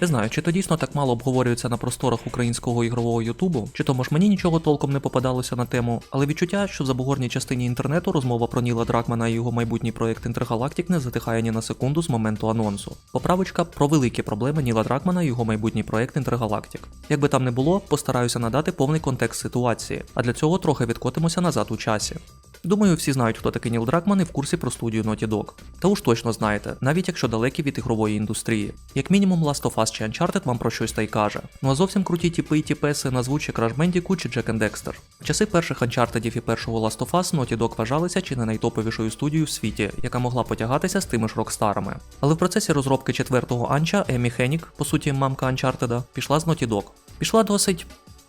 Не знаю, чи то дійсно так мало обговорюється на просторах українського ігрового Ютубу, чи то може мені нічого толком не попадалося на тему, але відчуття, що в забугорній частині інтернету розмова про Ніла Дракмана і його майбутній проєкт Інтергалактик не затихає ні на секунду з моменту анонсу. Поправочка про великі проблеми Ніла Дракмана і його майбутній проєкт Інтергалактик. Як би там не було, постараюся надати повний контекст ситуації, а для цього трохи відкотимося назад у часі. Думаю, всі знають, хто такий Ніл Дракман і в курсі про студію Naughty Dog. Та уж точно знаєте, навіть якщо далекі від ігрової індустрії. Як мінімум, Last of Us чи Uncharted вам про щось та й каже. Ну а зовсім круті тіпи і тіпеси назвуть чи Crash Bandicoot чи Jack and Dexter. В часи перших Uncharted і першого Last of Us Naughty Dog вважалися чи не найтоповішою студією в світі, яка могла потягатися з тими ж рокстарами. Але в процесі розробки четвертого Анча Емі Хенік, по суті, мамка Uncharted, пішла з Naughty Dog. Пішла досить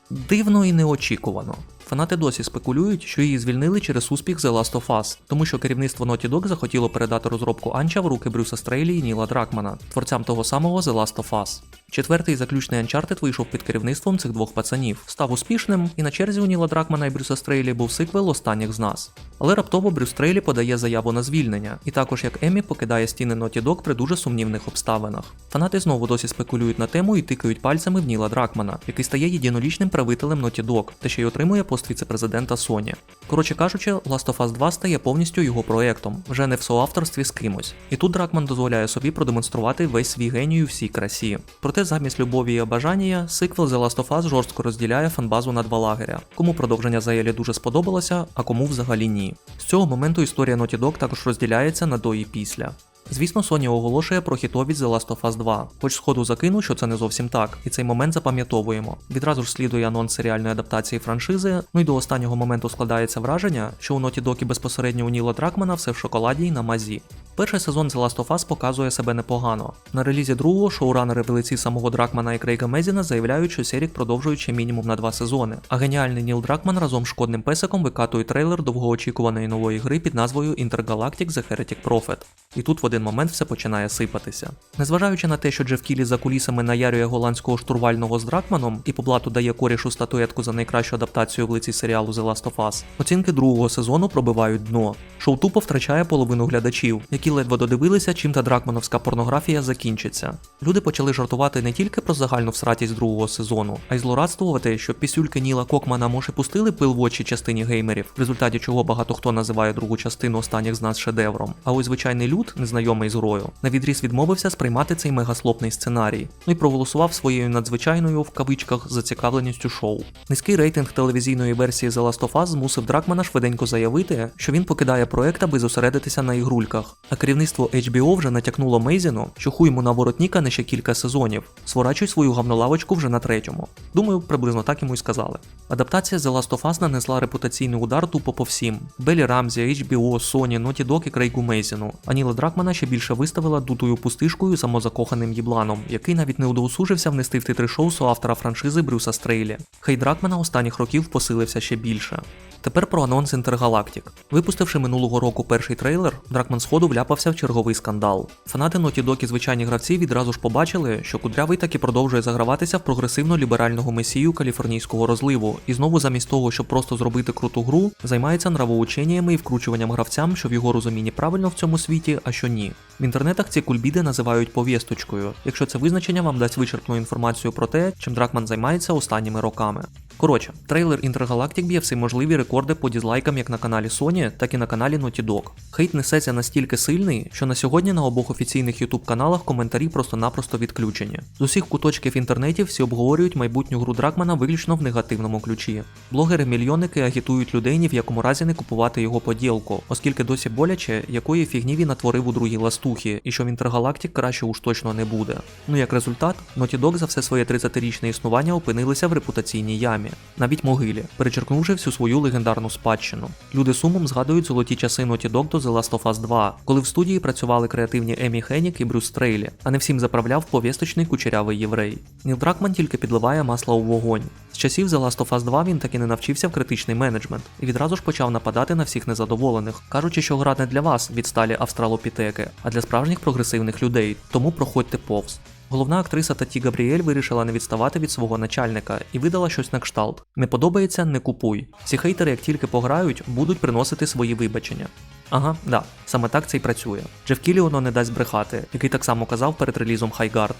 дивно і неочікувано. Фанати досі спекулюють, що її звільнили через успіх The Last of Us, тому що керівництво Naughty Dog захотіло передати розробку Анча в руки Брюса Стрейлі і Ніла Дракмана, творцям того самого The Last of Us. Четвертий заключний Uncharted вийшов під керівництвом цих двох пацанів, став успішним, і на черзі у Ніла Дракмана і Брюса Стрейлі був сиквел останніх з нас. Але раптово Брюс Стрейлі подає заяву на звільнення, і також як Емі покидає стіни Naughty Dog при дуже сумнівних обставинах. Фанати знову досі спекулюють на тему і тикають пальцями в Ніла Дракмана, який стає єдинолічним правителем Naughty Dog, та ще й отримує пост віцепрезидента Sony. Коротше кажучи, Last of Us 2 стає повністю його проектом, вже не в соавторстві з кимось. І тут Дракман дозволяє собі продемонструвати весь свій геній у всій красі. Проте замість любові і бажання, сиквел The Last of Us жорстко розділяє фанбазу на два лагеря. Кому продовження Заелі дуже сподобалося, а кому взагалі ні. З цього моменту історія Naughty Dog також розділяється на до і після. Звісно, Sony оголошує про хітовість The Last of Us 2, хоч сходу закину, що це не зовсім так, і цей момент запам'ятовуємо. Відразу ж слідує анонс серіальної адаптації франшизи, ну і до останнього моменту складається враження, що у Naughty Dog і безпосередньо у Ніла Дракмана все в шоколаді і на мазі. Перший сезон The Last of Us показує себе непогано. На релізі другого шоуранери велиці самого Дракмана і Крейга Мезіна заявляють, що серік продовжують ще мінімум на два сезони. А геніальний Ніл Дракман разом з шкодним песиком викатує трейлер довгоочікуваної нової гри під назвою Intergalactic The Heretic Prophet. І тут в один момент все починає сипатися. Незважаючи на те, що Джеф Кілі за кулісами наярює голландського штурвального з Дракманом і по блату дає корішу статуетку за найкращу адаптацію в лиці серіалу The Last of Us, оцінки другого сезону пробивають дно. Шоу тупо втрачає половину глядачів, які ледве додивилися, чим та дракмановська порнографія закінчиться. Люди почали жартувати не тільки про загальну всратість другого сезону, а й злорадствувати, що пісюльки Ніла Кокмана може пустили пил в очі частині геймерів, в результаті чого багато хто називає другу частину останніх з нас шедевром. А ось звичайний люд, незнайомий з грою, на відріз відмовився сприймати цей мегаслопний сценарій, ну і проголосував своєю надзвичайною в кавичках зацікавленістю шоу. Низький рейтинг телевізійної версії The Last of Us змусив Дракмана швиденько заявити, що він покидає проект, аби зосередитися на ігрульках. А керівництво HBO вже натякнуло Мейзіну, що хуй йому на воротніка не ще кілька сезонів. Сворачуй свою гавнолавочку вже на третьому. Думаю, приблизно так йому й сказали. Адаптація The Last of Us нанесла репутаційний удар тупо по всім: Белі Рамзі, HBO, Sony, Naughty Dog і Крейгу Мейзіну. А Ніла Дракмана ще більше виставила дутою пустишкою самозакоханим їбланом, який навіть не удоусужився внести в титри шоу соавтора франшизи Брюса Стрейлі. Хейт Дракмана останніх років посилився ще більше. Тепер про анонс Інтергалактик. Випустивши минулого року перший трейлер, Дракман сходу вляпався в черговий скандал. Фанати Naughty Dog і звичайні гравці відразу ж побачили, що кудрявий таки продовжує заграватися в прогресивно-ліберального месію каліфорнійського розливу, і знову замість того, щоб просто зробити круту гру, займається нравоученнями і вкручуванням гравцям, що в його розумінні правильно в цьому світі, а що ні. В інтернетах ці кульбіди називають повісточкою, якщо це визначення вам дасть вичерпну інформацію про те, чим Дракман займається останніми роками. Коротше, трейлер Intergalactic б'є всі можливі рекорди по дізлайкам як на каналі Sony, так і на каналі Naughty Dog. Хейт несеться настільки сильний, що на сьогодні на обох офіційних YouTube каналах коментарі просто-напросто відключені. З усіх куточків інтернетів всі обговорюють майбутню гру Дракмана виключно в негативному ключі. Блогери-мільйонники агітують людей ні в якому разі не купувати його поділку, оскільки досі боляче, якої фігні він натворив у другій ластухі, і що в Intergalactic краще уж точно не буде. Ну як результат, Naughty Dog за все своє 30-річне існування опинилися в репутаційній ямі, навіть могилі, перечеркнувши всю свою легендарну спадщину. Люди сумом згадують золоті часи Naughty Dog до The Last of Us 2, коли в студії працювали креативні Емі Хенік і Брюс Стрейлі, а не всім заправляв повісточний кучерявий єврей. Ніл Дракман тільки підливає масло у вогонь. З часів The Last of Us 2 він таки не навчився в критичний менеджмент і відразу ж почав нападати на всіх незадоволених, кажучи, що гра не для вас відсталі австралопітеки, а для справжніх прогресивних людей, тому проходьте повз. Головна актриса Таті Габріель вирішила не відставати від свого начальника і видала щось на кшталт. Не подобається, не купуй. Всі хейтери, як тільки пограють, будуть приносити свої вибачення. Ага, да, саме так це й працює. Джеф Кіліоно не дасть брехати, який так само казав перед релізом Хайгард.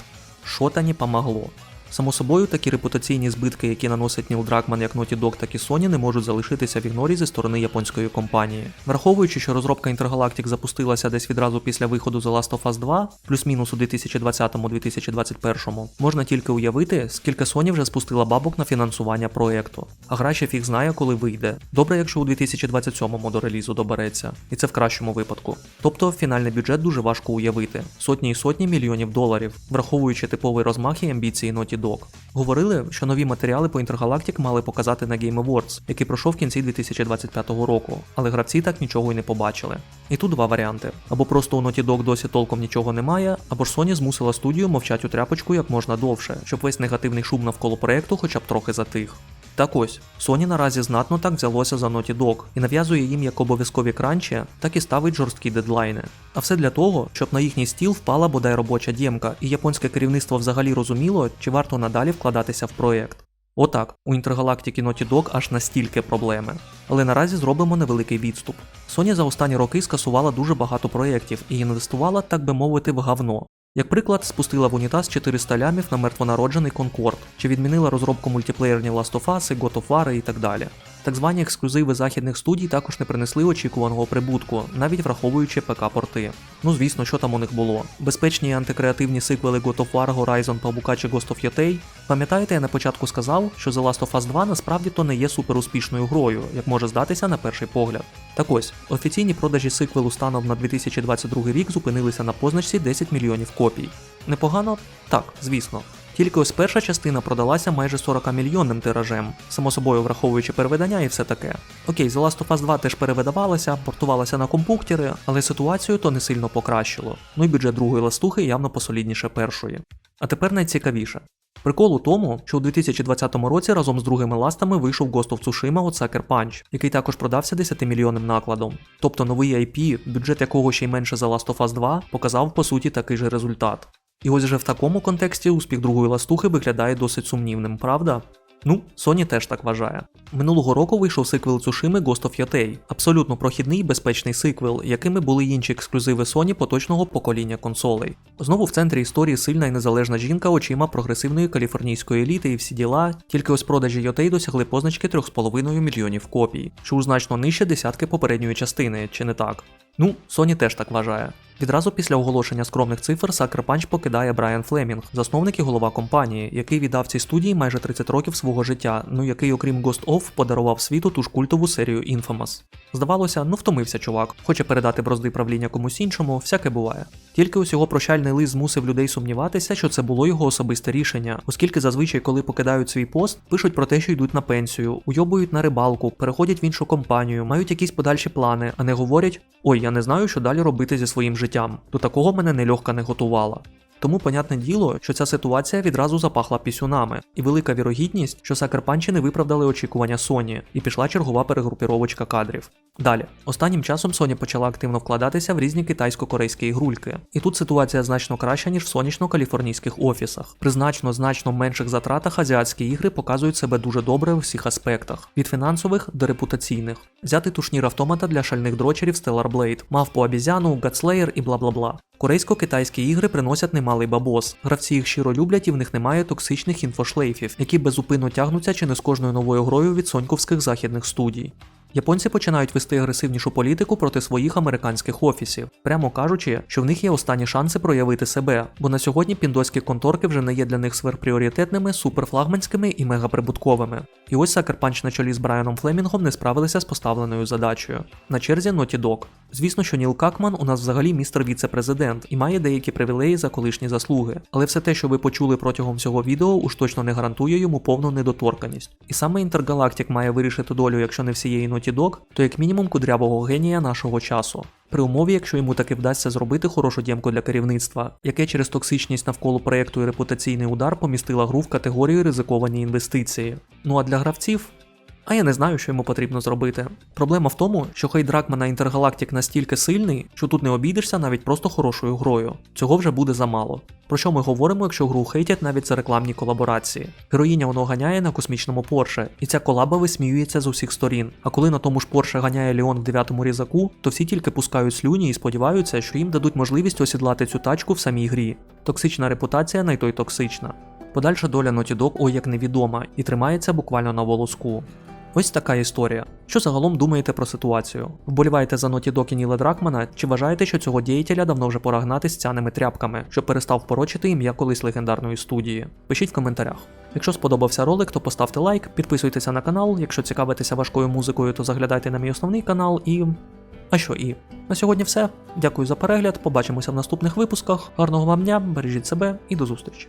Шотані помогло. Само собою, такі репутаційні збитки, які наносить Ніл Дракман як Naughty Dog, так і Sony, не можуть залишитися в ігнорі зі сторони японської компанії. Враховуючи, що розробка Intergalactic запустилася десь відразу після виходу The Last of Us 2, плюс-мінус у 2020-2021, можна тільки уявити, скільки Sony вже спустила бабок на фінансування проєкту. А гра ще фіг знає, коли вийде. Добре, якщо у 2027-му до релізу добереться, і це в кращому випадку. Тобто фінальний бюджет дуже важко уявити: сотні і сотні мільйонів доларів, враховуючи типовий розмах і амбіції Naughty Dog. Говорили, що нові матеріали по Intergalactic мали показати на Game Awards, який пройшов в кінці 2025 року, але гравці так нічого й не побачили. І тут два варіанти: або просто у Naughty Dog досі толком нічого немає, або ж Sony змусила студію мовчати у тряпочку як можна довше, щоб весь негативний шум навколо проекту хоча б трохи затих. Так ось, Sony наразі знатно так взялося за Naughty Dog і нав'язує їм як обов'язкові кранчі, так і ставить жорсткі дедлайни. А все для того, щоб на їхній стіл впала бодай робоча дємка, і японське керівництво взагалі розуміло, чи варто надалі вкладатися в проєкт. Отак, у Intergalactic і Naughty Dog аж настільки проблеми. Але наразі зробимо невеликий відступ. Sony за останні роки скасувала дуже багато проєктів і інвестувала, так би мовити, в говно. Як приклад, спустила в унітаз 400 лямів на мертвонароджений Конкорд, чи відмінила розробку мультиплеєрні Last of Us, God of War і так далі. Так звані ексклюзиви західних студій також не принесли очікуваного прибутку, навіть враховуючи ПК-порти. Ну звісно, що там у них було. Безпечні антикреативні сиквели God of War, Horizon, Павука чи Ghost of Yotei. Пам'ятаєте, я на початку сказав, що The Last of Us 2 насправді то не є суперуспішною грою, як може здатися на перший погляд. Так ось, офіційні продажі сиквелу станом на 2022 рік зупинилися на позначці 10 мільйонів копій. Непогано? Так, звісно. Тільки ось перша частина продалася майже 40 мільйонним тиражем, само собою враховуючи перевидання і все таке. Окей, The Last of Us 2 теж перевидавалася, портувалася на компуктери, але ситуацію то не сильно покращило. Ну і бюджет другої ластухи явно посолідніше першої. А тепер найцікавіше. Прикол у тому, що у 2020 році разом з другими ластами вийшов Ghost of Tsushima от Sucker Punch, який також продався 10 мільйонним накладом. Тобто новий IP, бюджет якого ще й менше за Last of Us 2, показав по суті такий же результат. І ось вже в такому контексті успіх другої ластухи виглядає досить сумнівним, правда? Ну, Sony теж так вважає. Минулого року вийшов сиквел Цушими Ghost of Yotei, абсолютно прохідний і безпечний сиквел, якими були інші ексклюзиви Sony поточного покоління консолей. Знову в центрі історії сильна і незалежна жінка очима прогресивної каліфорнійської еліти і всі діла, тільки ось продажі Yotei досягли позначки 3,5 мільйонів копій, що значно нижче десятки попередньої частини, чи не так? Ну, Sony теж так вважає. Відразу після оголошення скромних цифр Sucker Punch покидає Брайан Флемінг, засновник і голова компанії, який віддав цій студії майже 30 років свого життя, ну який, окрім Ghost of, подарував світу ту ж культову серію Infamous. Здавалося, ну втомився чувак, хоче передати бразди правління комусь іншому, всяке буває. Тільки ось його прощальний лист змусив людей сумніватися, що це було його особисте рішення, оскільки зазвичай, коли покидають свій пост, пишуть про те, що йдуть на пенсію, уйобують на рибалку, переходять в іншу компанію, мають якісь подальші плани, а не говорять: ой, я не знаю, що далі робити зі своїм життям. До такого мене нелегка не готувала. Тому, понятне діло, що ця ситуація відразу запахла пісюнами, і велика вірогідність, що сакерпанчі не виправдали очікування Sony, і пішла чергова перегрупіровочка кадрів. Далі, останнім часом Sony почала активно вкладатися в різні китайсько-корейські ігрульки, і тут ситуація значно краща, ніж в сонячно-каліфорнійських офісах. При значно значно менших затратах азіатські ігри показують себе дуже добре у всіх аспектах: від фінансових до репутаційних. Взяти тушнір автомата для шальних дрочерів Stellar Blade, мавпу обізяну, Godslayer і бла бла бла. Корейсько-китайські ігри приносять немалий бабос. Гравці їх щиро люблять і в них немає токсичних інфошлейфів, які безупинно тягнуться чи не з кожною новою грою від соньковських західних студій. Японці починають вести агресивнішу політику проти своїх американських офісів, прямо кажучи, що в них є останні шанси проявити себе, бо на сьогодні піндоські конторки вже не є для них сверхпріоритетними, суперфлагманськими і мегаприбутковими. І ось Punch на чолі з Брайаном Флемінгом не справилися з поставленою задачею. На черзі Naughty Dog. Звісно, що Ніл Какман у нас взагалі містер віце-президент і має деякі привілеї за колишні заслуги, але все те, що ви почули протягом цього відео, уж точно не гарантує йому повну недоторканість. І саме Intergalactic має вирішити долю, якщо не всієї Naughty Dog, то як мінімум кудрявого генія нашого часу. При умові, якщо йому таки вдасться зробити хорошу дємку для керівництва, яке через токсичність навколо проєкту і репутаційний удар помістила гру в категорію ризиковані інвестиції. Ну а для гравців. А я не знаю, що йому потрібно зробити. Проблема в тому, що хейт Дракмана Інтергалактик настільки сильний, що тут не обійдешся навіть просто хорошою грою. Цього вже буде замало. Про що ми говоримо, якщо гру хейтять навіть за рекламні колаборації? Героїня воно ганяє на космічному Порше, і ця колаба висміюється з усіх сторін. А коли на тому ж Порше ганяє Леон в дев'ятому різаку, то всі тільки пускають слюні і сподіваються, що їм дадуть можливість осідлати цю тачку в самій грі. Токсична репутація най той токсична. Подальша доля Dog ой як невідома і тримається буквально на волоску. Ось така історія. Що загалом думаєте про ситуацію? Вболіваєте за Naughty Dog і Ніла Дракмана, чи вважаєте, що цього діятеля давно вже пора гнати з цяними тряпками, щоб перестав порочити ім'я колись легендарної студії? Пишіть в коментарях. Якщо сподобався ролик, то поставте лайк, підписуйтеся на канал. Якщо цікавитеся важкою музикою, то заглядайте на мій основний канал і. А що і? На сьогодні все. Дякую за перегляд. Побачимося в наступних випусках. Гарного вам дня, бережіть себе і до зустрічі.